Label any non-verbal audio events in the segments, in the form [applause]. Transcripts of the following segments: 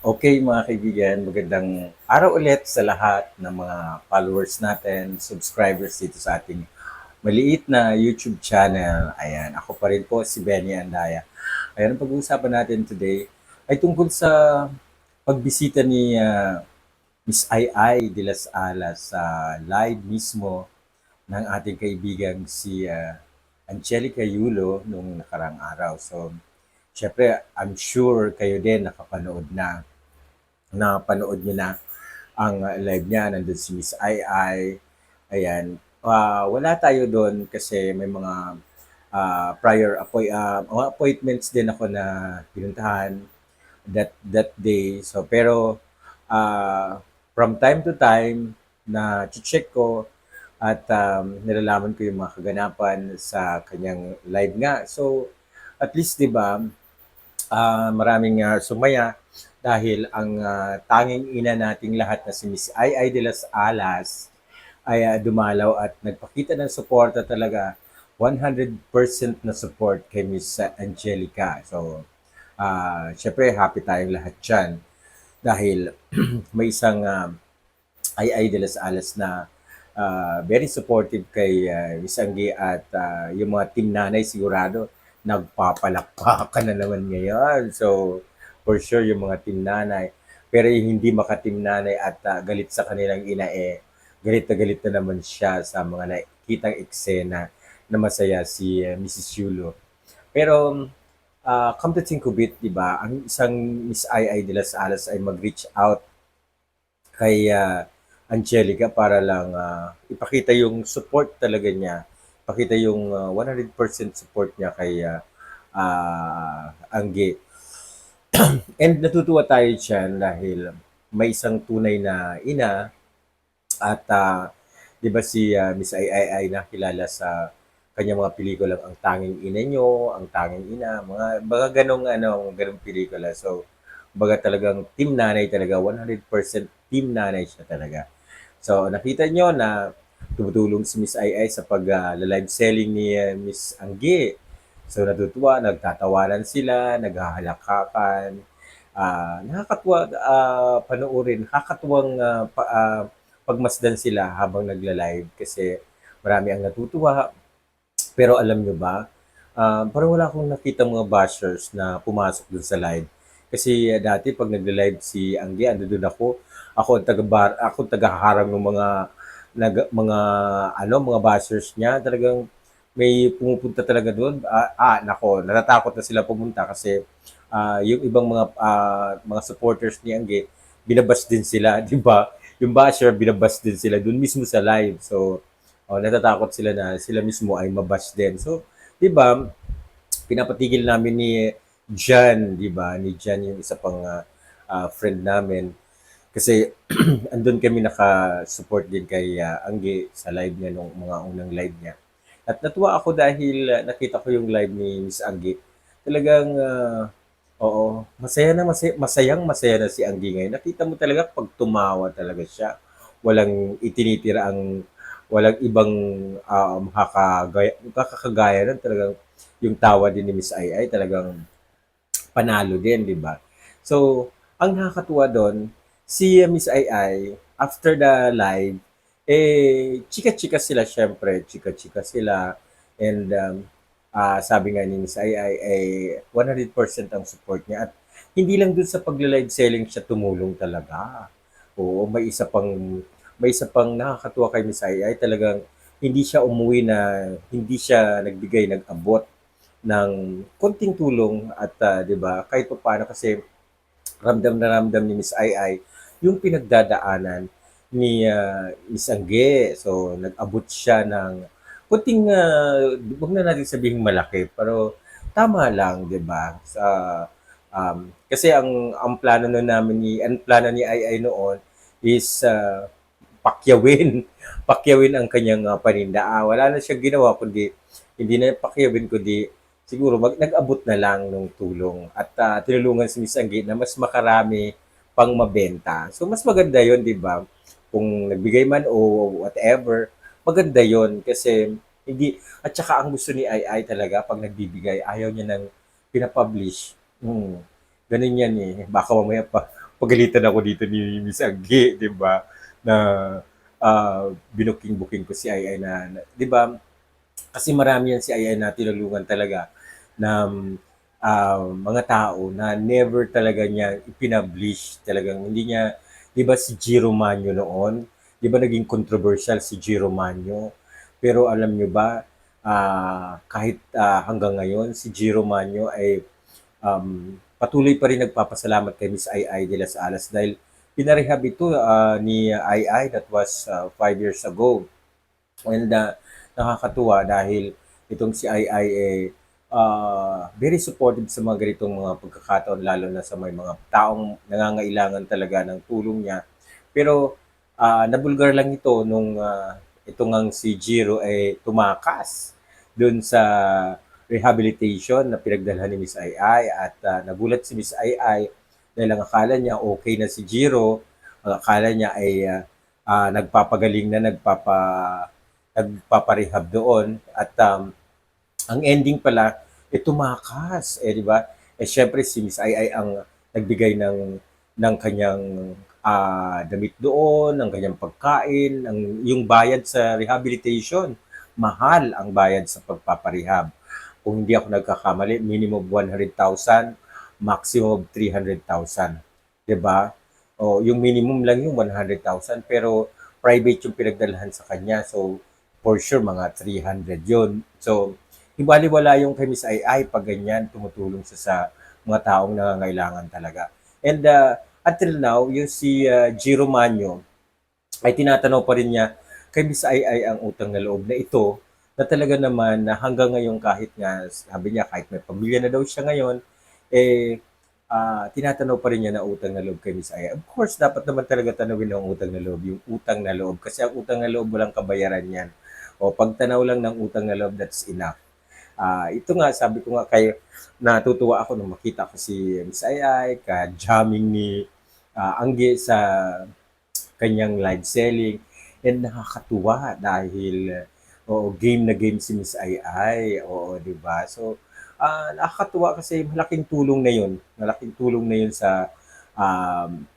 Okay mga kaibigan, magandang araw ulit sa lahat ng mga followers natin, subscribers dito sa ating maliit na YouTube channel. Ayan, ako pa rin po si Benny Andaya. Ayan, pag-uusapan natin today ay tungkol sa pagbisita ni ah, Miss Ai de las Alas sa live mismo ng ating kaibigang si ah, Angelica Yulo nung nakarang araw. So, syempre, I'm sure kayo din nakapanood na napanood nyo na ang uh, live niya. Nandun si Miss Ai. Ayan. Ah, wala tayo doon kasi may mga ah, prior appoint, ah, mga appointments din ako na pinuntahan that that day. So pero ah, from time to time na check ko at um, nilalaman ko yung mga kaganapan sa kanyang live nga. So at least 'di ba ah, maraming ah, sumaya dahil ang ah, tanging ina nating lahat na si Miss Ai de las Alas ay ah, dumalaw at nagpakita ng suporta talaga 100% na support kay Miss Angelica. So, ah syempre happy tayong lahat dyan dahil [clears throat] may isang ah, Ai de las Alas na ah, very supportive kay ah, Miss Anggi at ah, yung mga team nanay sigurado nagpapalakpakan na naman ngayon. So, for sure yung mga team nanay. Pero yung hindi maka-team nanay at ah, galit sa kanilang ina eh, galit na galit na naman siya sa mga nakikitang eksena na masaya si ah, Mrs. Yulo. Pero ah, come to think of it, di ba, ang isang Miss Ai Ai de las Alas ay mag-reach out kay ah, Angelica para lang ah, ipakita yung support talaga niya. Ipakita yung ah, 100% support niya kay ah, ah, Angge. [clears throat] And natutuwa tayo dyan dahil may isang tunay na ina at ah, 'di ba si ah, Miss Ai Ai ay nakilala sa kanyang mga pelikulang Ang Tanging Ina Nyo, Ang Tanging Ina, mga mga ganong ano, ganong pelikula. So, baga talagang team nanay talaga, 100% team nanay siya talaga. So, nakita nyo na tumutulong si Miss Ai Ai sa pag ah, live selling ni ah, Miss Angge. So, natutuwa, nagtatawanan sila, naghahalakakan, ah nakakatuwa ah, panoorin, nakakatuwang ah, pa, ah, pagmasdan sila habang nagla-live kasi marami ang natutuwa. Pero alam nyo ba, ah, parang wala akong nakita mga bashers na pumasok dun sa live. Kasi ah, dati pag nagla-live si Angge, ando dun ako, ako ang taga ako ang tagaharang ng mga nag, mga ano, mga bashers niya. Talagang may pumupunta talaga doon. Ah, ah, nako, natatakot na sila pumunta kasi ah, yung ibang mga ah, mga supporters ni Angge, binabas din sila, [laughs] di ba? Yung basher, binabas din sila doon mismo sa live. So, oh, natatakot sila na sila mismo ay mabash din. So, di ba, pinapatigil namin ni Jan, di ba? Ni Jan yung isa pang ah, ah, friend namin. Kasi [clears throat] andun kami naka-support din kay ah, Angge sa live niya nung mga unang live niya. At natuwa ako dahil ah, nakita ko yung live ni Miss Angge. Talagang ah, Oo, masaya na masaya, masayang masaya na si Anggi ngayon. Nakita mo talaga pag tumawa talaga siya. Walang itinitira ang walang ibang um, kakagaya, kakakagaya nun. Talagang yung tawa din ni Miss Ai ay talagang panalo din, di ba? So, ang nakakatuwa doon, si uh, Miss Ai Ai, after the live, eh, chika-chika sila syempre, chika-chika sila. And um, ah, sabi nga ni Miss Ai Ai, eh, 100% ang support niya. At hindi lang dun sa pagla-live selling siya tumulong talaga. Oo, may isa pang may isa pang nakakatuwa kay Miss Ai Ai, talagang hindi siya umuwi na hindi siya nagbigay, nag-abot ng konting tulong at ah, 'di ba? Kahit pa paano kasi ramdam na ramdam ni Miss Ai Ai yung pinagdadaanan ni ah, Miss Angge. So, nag-abot siya ng kunting, ah, wag na natin sabihin malaki, pero tama lang, 'di ba? Sa um, kasi ang ang plano nun namin ni ang plano ni Ai noon is ah, pakyawin, [laughs] pakyawin ang kanyang ah, paninda. Ah, wala na siyang ginawa kundi hindi na pakyawin kundi siguro mag, nag-abot na lang ng tulong at ah, tinulungan si Miss Anggi na mas makarami pang mabenta. So mas maganda 'yon, 'di ba? Kung nagbigay man o whatever, maganda 'yon kasi hindi at saka ang gusto ni Ai talaga pag nagbibigay, ayaw niya nang pinapublish. Hmm. Ganun yan eh. Baka mamaya pa napagalitan ako dito ni Miss Angge, di ba? Na ah, binuking-buking ko si Ai na, na- di ba? Kasi marami yan si Ai na tinulungan talaga na ah, mga tao na never talaga niya ipinablish talagang hindi niya, di ba si Giro Manyo noon, di ba naging controversial si Giro Manyo, pero alam niyo ba, ah, kahit ah, hanggang ngayon, si Giro Manyo ay um, patuloy pa rin nagpapasalamat kay Miss Ai de las Alas dahil pinarehab ito ah, ni Ai that was ah, five years ago. And ah, nakakatuwa dahil itong si Ai eh, ah, very supportive sa mga ganitong mga pagkakataon lalo na sa may mga taong nangangailangan talaga ng tulong niya. Pero ah, nabulgar lang ito nung uh, itong ang si Jiro ay tumakas doon sa rehabilitation na pinagdalhan ni Miss Ai at ah, nagulat si Miss Ai dahil ang akala niya okay na si Jiro, ang akala niya ay ah, ah, nagpapagaling na nagpapa nagpaparehab doon at um, ang ending pala eh tumakas. Eh di ba? Eh syempre si Miss Ai Ai ang nagbigay ng ng kanyang ah, damit doon ng kanyang pagkain ang yung bayad sa rehabilitation. Mahal ang bayad sa pagpaparehab. Kung hindi ako nagkakamali minimum 100,000 maximum 300,000 di ba? O yung minimum lang yung 100,000 pero private yung pinagdalhan sa kanya. So for sure mga 300 yun. So Ibaliwala yung kay Miss Ai pag ganyan, tumutulong siya sa mga taong nangangailangan talaga. And uh, until now, yung si uh, Giro Manyo, ay tinatanaw pa rin niya kay Miss Ai ang utang na loob na ito na talaga naman na hanggang ngayon kahit nga sabi niya kahit may pamilya na daw siya ngayon eh ah, tinatanaw pa rin niya na utang na loob kay Miss. Ai. Of course, dapat naman talaga tanawin ang utang na loob, yung utang na loob kasi ang utang na loob walang kabayaran yan. O pagtanaw lang ng utang na loob, that's enough. Ah, ito nga, sabi ko nga kay natutuwa ako nung makita ko si Miss Ai ka-jamming ni ah, Angge sa kanyang live selling. And nakakatuwa dahil oo, game na game si Miss Ai. Oo, di ba? So, ah, nakakatuwa kasi malaking tulong na yun. Malaking tulong na yun sa um,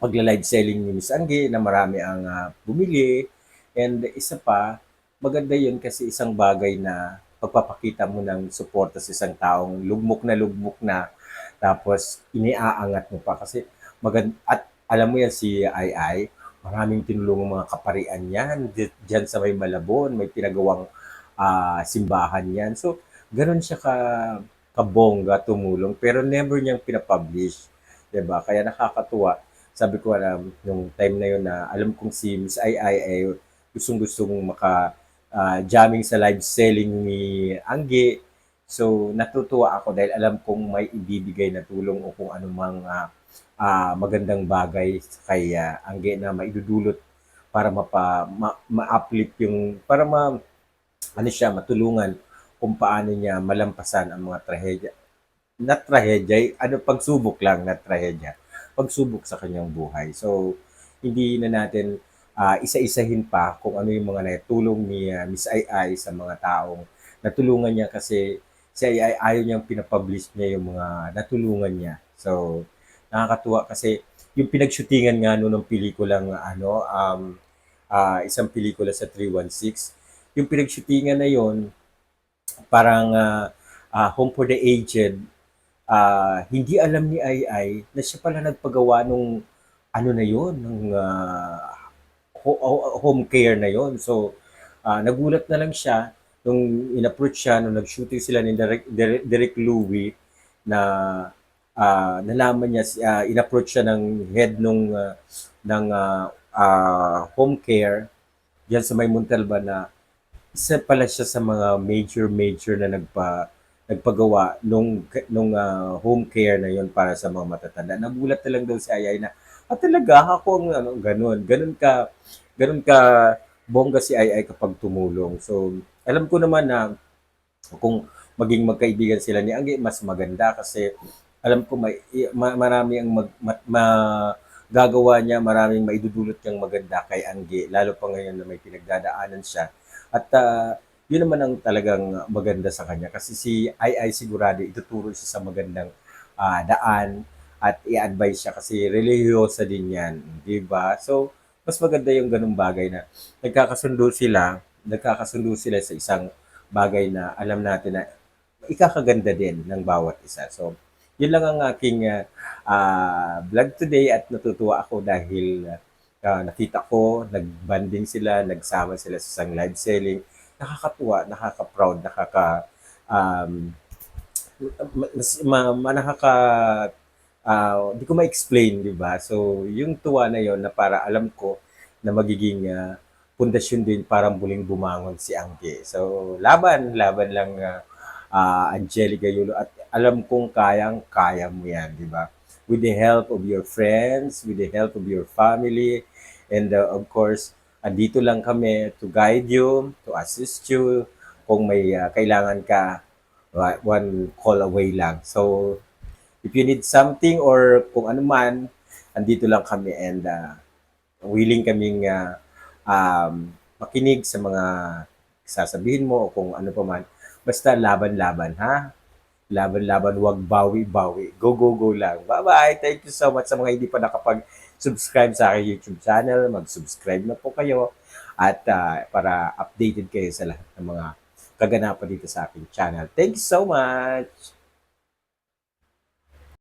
pagla-live selling ni Miss Angge na marami ang ah, bumili. And isa pa, maganda yun kasi isang bagay na pagpapakita mo ng suporta sa isang taong lugmok na lugmok na tapos iniaangat mo pa kasi magand at alam mo yan si Ai, maraming tinulungang mga kaparian yan di- dyan sa may Malabon, may pinagawang ah, simbahan yan. So, ganun siya ka kabongga tumulong pero never niyang pinapublish. 'di ba? Kaya nakakatuwa. Sabi ko na nung time na yun na alam kong si Miss Ai ay gustong-gustong maka ah, jamming sa live selling ni Angge. So, natutuwa ako dahil alam kong may ibibigay na tulong o kung anumang ah, ah, magandang bagay kay ah, Angge na maidudulot para mapa ma, ma-uplift yung para ma ano siya matulungan kung paano niya malampasan ang mga trahedya na trahedya, ano pagsubok lang na trahedya, pagsubok sa kanyang buhay. So, hindi na natin ah, isa-isahin pa kung ano yung mga natulong ni ah, Miss Ai sa mga taong natulungan niya kasi si Ai ayaw niyang pinapublish niya yung mga natulungan niya. So, nakakatuwa kasi yung pinagshootingan nga no ng pelikulang ano um ah, isang pelikula sa 316 yung pinagshootingan na yon parang ah, ah, Home for the Aged ah, hindi alam ni Ai na siya pala nagpagawa nung ano na yon ng ho- home care na yon so ah, nagulat na lang siya nung in-approach siya nung nag-shooting sila ni Derek, Derek, Derek Louie na ah, nalaman niya ah, in-approach siya ng head nung ah, ng ah, ah, home care diyan sa may Montalban na isa pala siya sa mga major major na nagpa nagpagawa nung nung ah, home care na yon para sa mga matatanda. Nagulat na lang daw si Ayay na ah talaga ako ang ano ganun. Ganun ka ganun ka bongga si Ayay kapag tumulong. So alam ko naman na kung maging magkaibigan sila ni Angge mas maganda kasi alam ko may ma- marami ang mag, ma- ma- gagawa niya, maraming maidudulot niyang maganda kay Angge lalo pa ngayon na may pinagdadaanan siya. At ah, yun naman ang talagang maganda sa kanya kasi si Ai Ai sigurado ituturo siya sa magandang ah, daan at i-advise siya kasi religyosa din yan, di ba? So, mas maganda yung ganung bagay na nagkakasundo sila, nagkakasundo sila sa isang bagay na alam natin na ikakaganda din ng bawat isa. So, yun lang ang aking ah, ah, vlog today at natutuwa ako dahil ah, nakita ko, nagbanding sila, nagsama sila sa isang live selling. Nakakatuwa, nakaka-proud, nakaka um, mas ma, ma nakaka ah, di ko ma-explain, di ba? So, yung tuwa na yon na para alam ko na magiging ah, pundasyon din para muling bumangon si Angge. So, laban, laban lang ah, ah, Angelica Yulo at alam kong kayang-kaya mo yan, di ba? With the help of your friends, with the help of your family, and uh, of course, andito lang kami to guide you, to assist you, kung may ah, kailangan ka, one call away lang. So, if you need something or kung ano man, andito lang kami and uh, willing kaming uh, um, makinig sa mga sasabihin mo o kung ano pa man. Basta laban-laban, ha? Laban-laban, wag bawi-bawi. Go, go, go lang. Bye-bye! Thank you so much sa mga hindi pa nakapag-subscribe sa aking YouTube channel. Mag-subscribe na po kayo at uh, para updated kayo sa lahat ng mga kaganapan dito sa aking channel. Thank you so much!